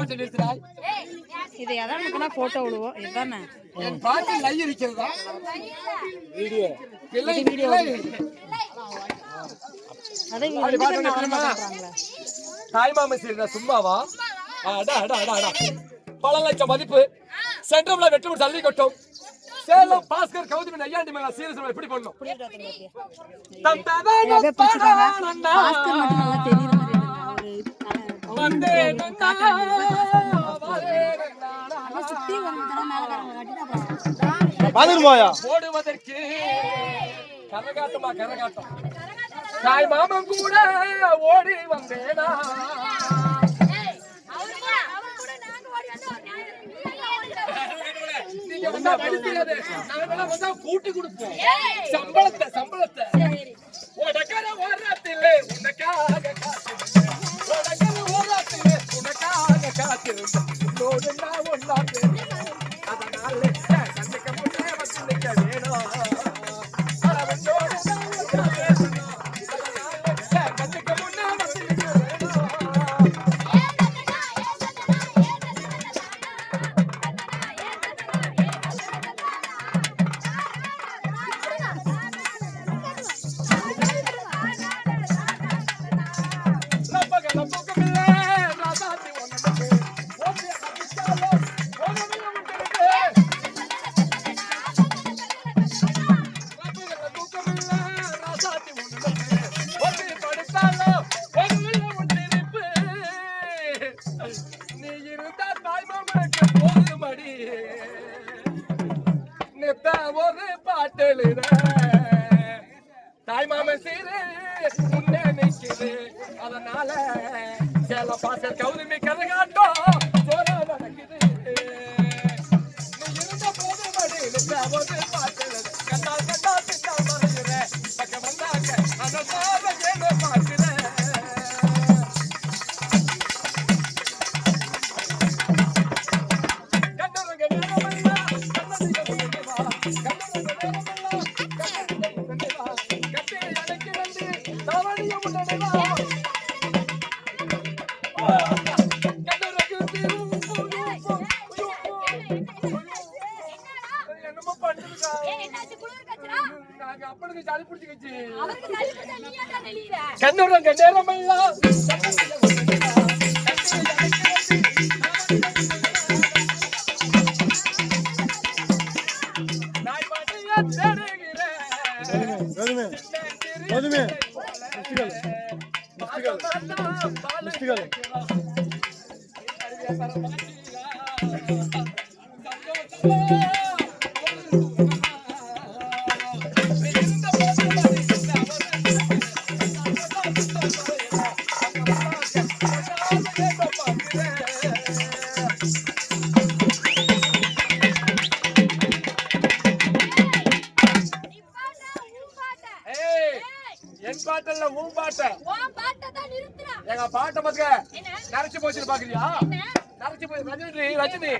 பாட்டை இது எதான் போட்டோ விடுவோம். இதுதானே? என் பாட்டில் லை இருக்கிறதா இல்லை இல்லை. அதே பாட்டு தாய் மாமன் செய்யற சும்மாவா? அடா அடா அடா அடா. பல லட்சம் மதிப்பு. சென்ட்ரம்ல வெட்டு முடி தள்ளி கொட்டும். சேலம் பாஸ்கர் கௌதமி நையாண்டி மேல சீரியஸ் எப்படி பண்ணும். பாஸ்கர் மட்டும் நல்லா பாத்துருமாயா ஓடுவதற்கு. கரகாட்டமா கரகாட்டம் தாய் மாமன் கூட ஓடி வந்தேனா? நீங்க வந்தா படிக்கிறது நாங்கெல்லாம் வந்தா கூட்டி கொடுப்போம். சம்பளத்தை சம்பளத்தை. அதனால நித்த ஒரு பாட்டெழுத. தாய்மாம சீரு முன்னே நிக்குது அதனால சேல பாசல் கௌதமி கரகாட்டம் ஜோரா நடக்குது நீ இருந்த போது மடி நித்த ஒரு பாட்டெழுத. கண்டா கண்டா அப்பனுக்கு சளி பிடிச்சுக்கிச்சு. கண்ணுறங்க நேரமெல்லாம் கண்ணதிக முன்னேவா. கட்டியை அடக்கி என் பாட்டல்ல உன் பாட்ட. எங்க பாட்டை பாத்துக்க. நரைச்சு போச்சு பாக்குறியா? நரைச்சு போய் ரஜினி ரஜினி.